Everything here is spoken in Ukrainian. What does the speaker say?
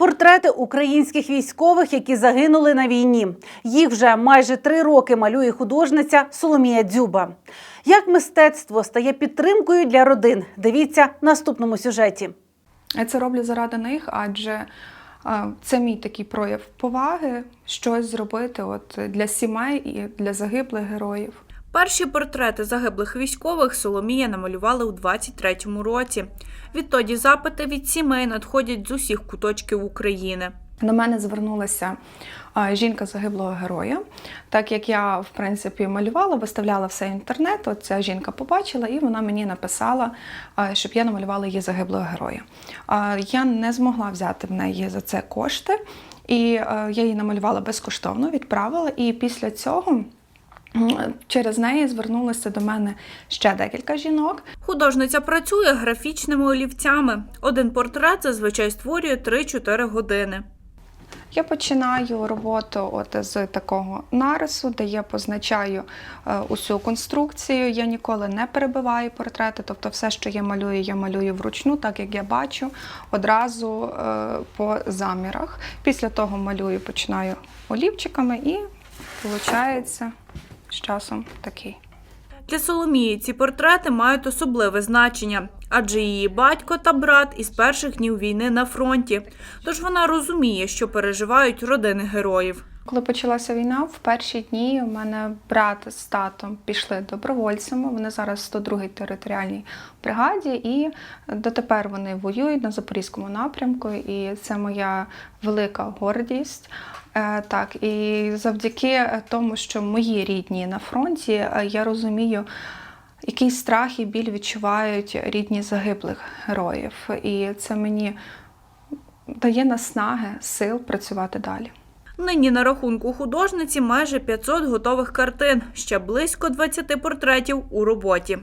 Портрети українських військових, які загинули на війні. Їх вже майже три роки малює художниця Соломія Дзюба. Як мистецтво стає підтримкою для родин? Дивіться в наступному сюжеті. Я це роблю заради них, адже це мій такий прояв поваги, щось зробити от для сімей і для загиблих героїв. Перші портрети загиблих військових Соломія намалювала у 23-му році. Відтоді запити від сімей надходять з усіх куточків України. До мене звернулася жінка загиблого героя. Так як я, в принципі, малювала, виставляла все інтернет, от ця жінка побачила, і вона мені написала, щоб я намалювала її загиблого героя. Я не змогла взяти в неї за це кошти, і я її намалювала безкоштовно, відправила. І після цього через неї звернулося до мене ще декілька жінок. Художниця працює графічними олівцями. Один портрет зазвичай створює 3-4 години. Я починаю роботу от з такого нарису, де я позначаю е, усю конструкцію. Я ніколи не перебиваю портрети, тобто все, що я малюю, я малюю вручну, так як я бачу, одразу е, по замірах. Після того малюю, починаю олівчиками і виходить з часом такий. Для Соломії ці портрети мають особливе значення, адже її батько та брат із перших днів війни на фронті. Тож вона розуміє, що переживають родини героїв. Коли почалася війна, в перші дні у мене брат з татом пішли добровольцями. Вони зараз в 102-й територіальній бригаді, і дотепер вони воюють на запорізькому напрямку, і це моя велика гордість. Е, Так, і завдяки тому, що мої рідні на фронті, е, я розумію, який страх і біль відчувають рідні загиблих героїв. І це мені дає наснаги, сил працювати далі. Нині на рахунку художниці майже 500 готових картин, ще близько 20 портретів у роботі.